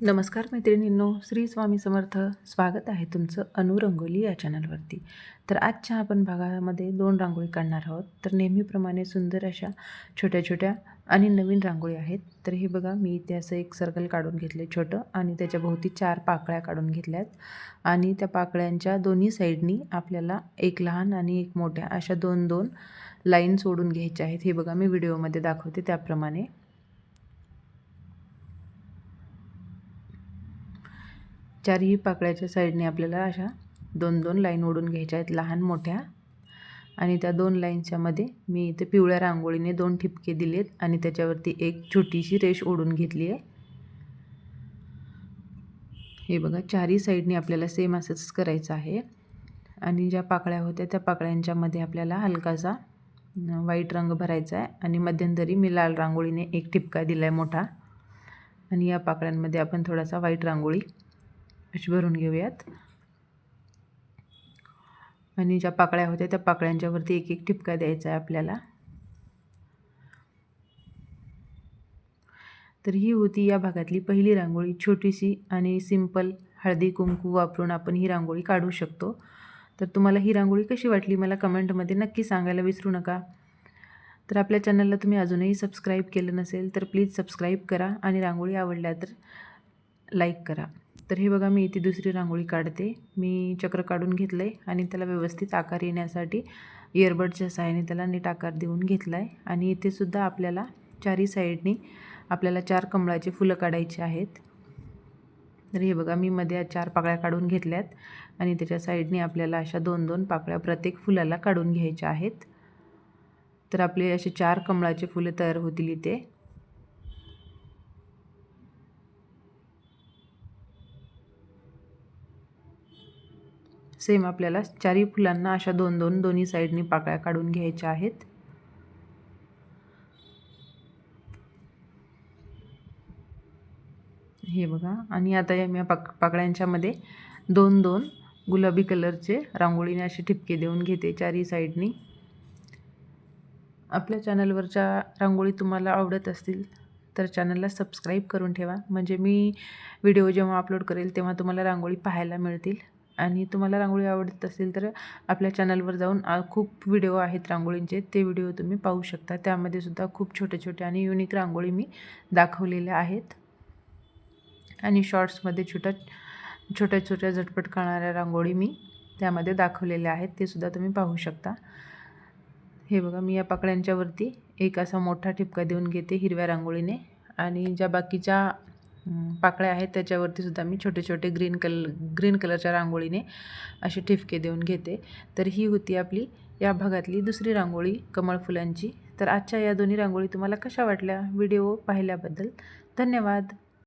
नमस्कार मैत्रिणींनो श्री स्वामी समर्थ स्वागत आहे तुमचं अनुरंगोली या चॅनलवरती तर आजच्या आपण भागामध्ये दोन रांगोळी काढणार आहोत. तर नेहमीप्रमाणे सुंदर अशा छोट्या छोट्या आणि नवीन रांगोळी आहेत. तर हे बघा मी इथे असं एक सर्कल काढून घेतलं आहे छोटं आणि त्याच्याभोवती चार पाकळ्या काढून घेतल्यात. आणि त्या पाकळ्यांच्या दोन्ही साईडनी आपल्याला एक लहान आणि एक मोठ्या अशा दोन दोन लाईन सोडून घ्यायच्या आहेत. हे बघा मी व्हिडिओमध्ये दाखवते त्याप्रमाणे. चारही पाकळ्याच्या साईडने आपल्याला अशा दोन दोन लाईन ओढून घ्यायच्या आहेत लहान मोठ्या. आणि त्या दोन लाईनच्यामध्ये मी इथे पिवळ्या रांगोळीने दोन ठिपके दिलेत आणि त्याच्यावरती एक छोटीशी रेष ओढून घेतली आहे. हे बघा चारही साईडने आपल्याला सेम असंच करायचं आहे. आणि ज्या पाकळ्या होत्या त्या पाकळ्यांच्यामध्ये आपल्याला हलकासा व्हाईट रंग भरायचा आहे. आणि मध्यंतरी मी लाल रांगोळीने एक ठिपका दिला आहे मोठा. आणि या पाकळ्यांमध्ये आपण थोडासा व्हाईट रांगोळी अशी भरून घेऊयात. आणि ज्या पाकळ्या होत्या त्या पाकळ्यांच्यावरती एक एक ठिपका द्यायचा आहे आपल्याला. तर ही होती या भागातली पहिली रांगोळी. छोटीशी आणि सिंपल हळदी कुंकू वापरून आपण ही रांगोळी काढू शकतो. तर तुम्हाला ही रांगोळी कशी वाटली मला कमेंटमध्ये नक्की सांगायला विसरू नका. तर आपल्या चॅनलला तुम्ही अजूनही सबस्क्राईब केलं नसेल तर प्लीज सबस्क्राईब करा आणि रांगोळी आवडल्या तर लाईक करा. तर हे बघा मी इथे दुसरी रांगोळी काढते. मी चक्र काढून घेतलं आहे आणि त्याला व्यवस्थित आकार येण्यासाठी इयरबडच्या सहाय्याने त्याला नीट आकार देऊन घेतला आहे आणि इथेसुद्धा आपल्याला चारही साईडनी आपल्याला चार कमळाचे फुलं काढायची आहेत. तर हे बघा मी मध्ये चार पाकळ्या काढून घेतल्यात आणि त्याच्या साईडने आपल्याला अशा दोन दोन पाकळ्या प्रत्येक फुलाला काढून घ्यायच्या आहेत. तर आपले असे चार कमळाचे फुलं तयार होतील इथे. सेम आपल्याला चारही फुलांना अशा दोन दोन दोन्ही साईडनी पाकळ्या काढून घ्यायच्या आहेत. हे बघा. आणि आता या पाक पाकळ्यांच्यामध्ये दोन दोन गुलाबी कलरचे रांगोळीने असे ठिपके देऊन घेते चारही साईडनी आपल्या चॅनलवरच्या रांगोळी तुम्हाला आवडत असतील तर चॅनलला सबस्क्राईब करून ठेवा. म्हणजे मी व्हिडिओ जेव्हा अपलोड करेल तेव्हा तुम्हाला रांगोळी पाहायला मिळतील. आणि तुम्हाला रांगोळी आवडत असेल तर आपल्या चॅनलवर जाऊन खूप व्हिडिओ आहेत रांगोळींचे. ते व्हिडिओ तुम्ही पाहू शकता. त्यामध्ये सुद्धा खूप छोटे छोटे आणि युनिक रांगोळी मी दाखवलेल्या आहेत. आणि शॉर्ट्समध्ये छोट्या छोट्या छोट्या झटपट करणाऱ्या रांगोळी मी त्यामध्ये दाखवलेल्या आहेत. ते सुद्धा तुम्ही पाहू शकता. हे बघा मी या पाकळ्यांच्यावरती एक असा मोठा ठिपका देऊन घेते हिरव्या रांगोळीने. आणि ज्या बाकीच्या पाकळ्या आहेत त्याच्यावरती सुद्धा मी छोटे छोटे ग्रीन कल ग्रीन कलरच्या रांगोळीने असे ठिपके देऊन घेते. तर ही होती आपली या भागातली दुसरी रांगोळी कमळ फुलांची. तर आजच्या या दोन्ही रांगोळी तुम्हाला कशा वाटल्या? व्हिडिओ पाहिल्याबद्दल धन्यवाद.